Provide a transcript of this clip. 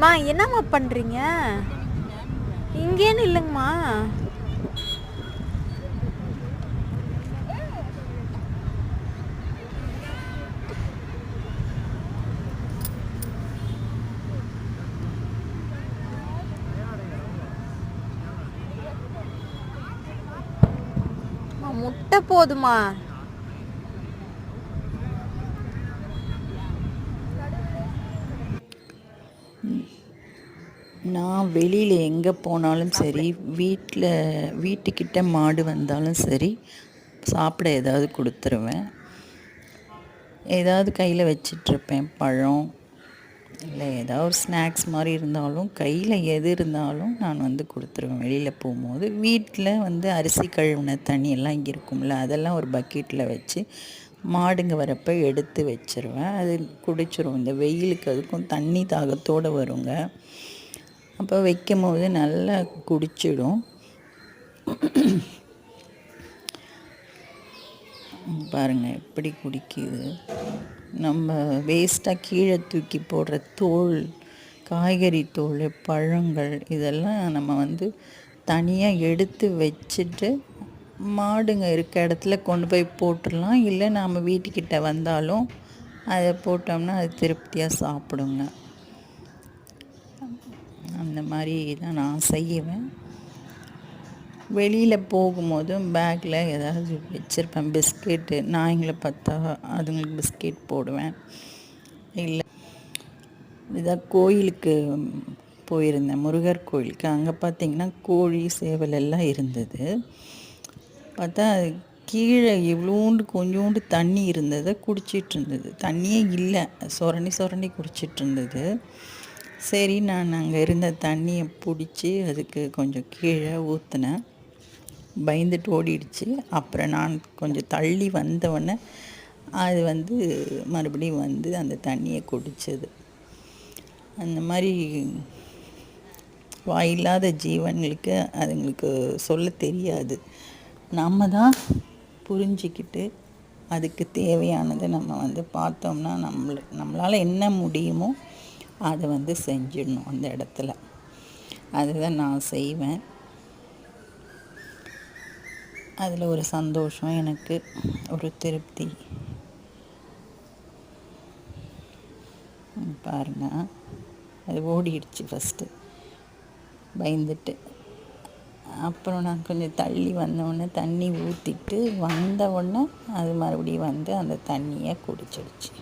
மா என்னம்மா பண்ணுறீங்க இங்கேன்னு இல்லைங்கம்மா. அம்மா, முட்டை போதுமா நான் வெளியில் எங்கே போனாலும் சரி வீட்டில் வீட்டுக்கிட்ட மாடு வந்தாலும் சரி சாப்பிட ஏதாவது கொடுத்துருவேன். ஏதாவது கையில் வச்சிட்ருப்பேன் பழம் இல்லை ஏதாவது ஒரு ஸ்நாக்ஸ் மாதிரி இருந்தாலும் கையில் எது இருந்தாலும் நான் வந்து கொடுத்துருவேன். வெளியில் போகும்போது வீட்டில் வந்து அரிசி கழுவின தண்ணியெல்லாம் இங்கே இருக்கும்ல அதெல்லாம் ஒரு பக்கெட்டில் வச்சு மாடுங்க வரப்போ எடுத்து வச்சிருவேன். அது குடிச்சிரும். இந்த வெயிலுக்கு அதுக்கும் தண்ணி தாகத்தோடு வருங்க. அப்போ வைக்கும் போது நல்லா குடிச்சிடும். பாருங்கள் எப்படி குடிக்குது. நம்ம வேஸ்ட்டாக கீழே தூக்கி போடுற தோல் காய்கறி தோல் பழங்கள் இதெல்லாம் நம்ம வந்து தனியாக எடுத்து வச்சுட்டு மாடுங்க இருக்க இடத்துல கொண்டு போய் போட்டுடலாம். இல்லை நாம் வீட்டுக்கிட்ட வந்தாலும் அதை போட்டோம்னா அது திருப்தியாக சாப்பிடுங்க. அந்த மாதிரி தான் நான் செய்வேன். வெளியில் போகும்போதும் பேக்கில் ஏதாவது வச்சுருப்பேன். பிஸ்கெட்டு நாய்ங்களை பார்த்தா அதுங்களுக்கு பிஸ்கெட் போடுவேன். இல்லை இதாக கோயிலுக்கு போயிருந்தேன். முருகர் கோயிலுக்கு. அங்கே பார்த்தீங்கன்னா கோழி சேவல் எல்லாம் இருந்தது. பார்த்தா கீழே இவ்வளோண்டு கொஞ்சோண்டு தண்ணி இருந்ததை குடிச்சிட்டு இருந்தது. தண்ணியே இல்லை. சொரணி சொரணி குடிச்சிட்டு இருந்தது. சரி நான் அங்கே இருந்த தண்ணியை பிடிச்சி அதுக்கு கொஞ்சம் கீழே ஊற்றினேன் பயந்துட்டு ஓடிடுச்சு. அப்புறம் நான் கொஞ்சம் தள்ளி வந்தவொடனே அது வந்து மறுபடியும் வந்து அந்த தண்ணியை குடித்தது அந்த மாதிரி வாயில்லாத ஜீவன்களுக்கு அதுங்களுக்கு சொல்ல தெரியாது. நம்ம தான் புரிஞ்சிக்கிட்டு அதுக்கு தேவையானதை நம்ம வந்து பார்த்தோம்னா நம்மள நம்மளால் என்ன முடியுமோ அதை வந்து செஞ்சிடணும் அந்த இடத்துல. அதுதான் நான் செய்வேன். அதில் ஒரு சந்தோஷம் எனக்கு ஒரு திருப்தி. பாருங்க. அது ஓடிடுச்சு ஃபஸ்ட்டு பயந்துட்டு. அப்புறம் நான் கொஞ்சம் தள்ளி வந்தோடனே தண்ணி ஊற்றிட்டு வந்த உடனே அது மறுபடியும் வந்து அந்த தண்ணியை குடிச்சிடுச்சு.